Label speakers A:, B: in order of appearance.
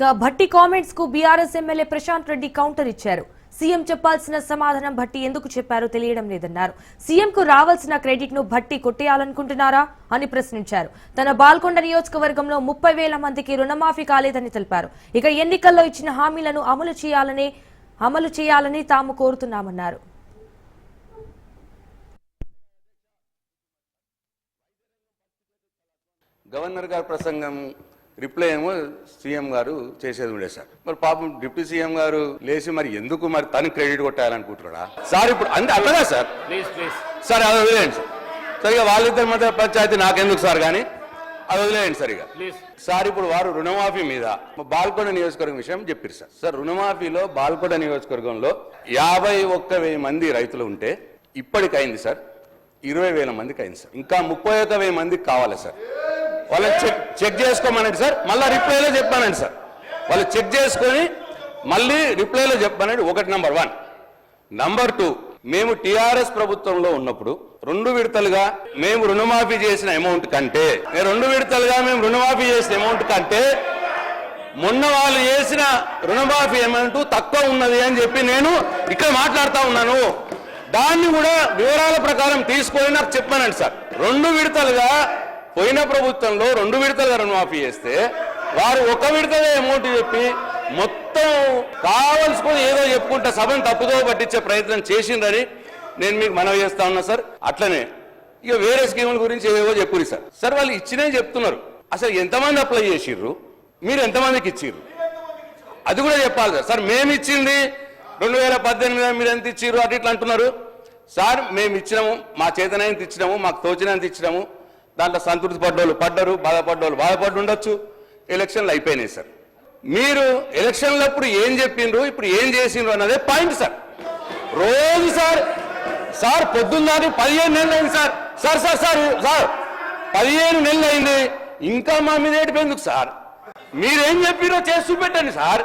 A: ఇక భట్టి కామెంట్స్కు BRS MLA Prashanth Reddy counter ఇచ్చారు. సీఎం చెప్పాల్సిన సమాధానం భట్టి ఎందుకు చెప్పారో తెలియడం లేదన్నారు. సీఎం కు రావాల్సిన క్రెడిట్ను భట్టి కొట్టేయాలనుకుంటున్నారా అని ప్రశ్నించారు. తన బాల్కొండ నియోజకవర్గంలో ముప్పై వేల మందికి రుణమాఫీ కాలేదని తెలిపారు. ఇక ఎన్నికల్లో ఇచ్చిన హామీలను అమలు చేయాలని అమలు చేయాలని తాము కోరుతున్నామన్నారు.
B: గవర్నర్ గారి ప్రసంగం రిప్లై ఏమో సీఎం గారు చేసేది ఉండే సార్. మరి పాపం డిప్యూటీ సీఎం గారు లేచి మరి ఎందుకు మరి తను క్రెడిట్ కొట్టాలనుకుంటున్నాడా? సార్ ఇప్పుడు అంతే అట్లగా సార్? సార్ అది వదిలేయండి సార్. సరే ఇక వాళ్ళిద్దరి మధ్య పంచాయతీ నాకెందుకు సార్ కానీ? అది వదిలేయండి సార్ ఇక.
C: ప్లీజ్
B: సార్ ఇప్పుడు వారు రుణమాఫీ మీద బాల్కొండ నియోజకవర్గం విషయం చెప్పారు సార్. సార్ రుణమాఫీలో బాల్కొండ నియోజకవర్గంలో యాభై ఒక్క వెయ్యి మంది రైతులు ఉంటే ఇప్పటికైంది సార్. ఇరవై వేల మందికి అయింది సార్. ఇంకా ముప్పై ఒక్క వెయ్యి మందికి కావాలి సార్. వాళ్ళని చెక్ చెక్ చేసుకోమనండి సార్. మళ్ళీ రిప్లైలో చెప్పానండి సార్. వాళ్ళు చెక్ చేసుకొని మళ్ళీ రిప్లైలో చెప్పానండి ఒకటి నెంబర్ వన్ నంబర్ టూ మేము టిఆర్ఎస్ ప్రభుత్వంలో ఉన్నప్పుడు రెండు విడతలుగా మేము రుణమాఫీ చేసిన అమౌంట్ కంటే రెండు విడతలుగా మేము రుణమాఫీ చేసిన అమౌంట్ కంటే మొన్న వాళ్ళు చేసిన రుణమాఫీ అమౌంట్ తక్కువ ఉన్నది అని చెప్పి నేను ఇక్కడ మాట్లాడుతూ ఉన్నాను. దాన్ని కూడా వివరాల ప్రకారం తీసుకొని నాకు చెప్పానండి సార్. రెండు విడతలుగా పోయిన ప్రభుత్వంలో రెండు విడతలుగా రుణమాఫీ చేస్తే వారు ఒక విడతగా అమౌంట్ చెప్పి మొత్తం కావలసుకొని ఏదో చెప్పుకుంటా సభను తప్పుదో పట్టించే ప్రయత్నం చేసిందని నేను మీకు మనవి చేస్తా ఉన్నా సార్. అట్లనే ఇక వేరే స్కీముల గురించి ఏవేవో చెప్పుకుని సార్. సార్ వాళ్ళు ఇచ్చినే చెప్తున్నారు. అసలు ఎంతమంది అప్లై చేసిర్రు? మీరు ఎంతమందికి ఇచ్చిర్రు? అది కూడా చెప్పాలి సార్. సార్ మేము ఇచ్చింది రెండు వేల పద్దెనిమిది మీరు ఎంత ఇచ్చిర్రు? అటు ఇట్లా అంటున్నారు. సార్ మేము ఇచ్చినాము మా చేతనైనంత ఇచ్చినాము మాకు తోచినంత ఇచ్చినాము. దాంట్లో సంతృప్తి పడ్డోళ్ళు పడ్డరు బాధపడ్డోళ్ళు బాధపడి ఉండొచ్చు ఎలక్షన్లు అయిపోయినాయి సార్. మీరు ఎలక్షన్లప్పుడు ఏం చెప్పిండ్రు ఇప్పుడు ఏం చేసిండ్రు అన్నదే పాయింట్ సార్. రోజు సార్ సార్ పొద్దున్న పదిహేను నెలలు అయింది sir. Sir sir sir sir పదిహేను నెలలు అయింది. ఇంకా మా మీద ఏడిపోయిందుకు సార్? మీరేం చెప్పిరో చేసి చూపెట్టండి సార్.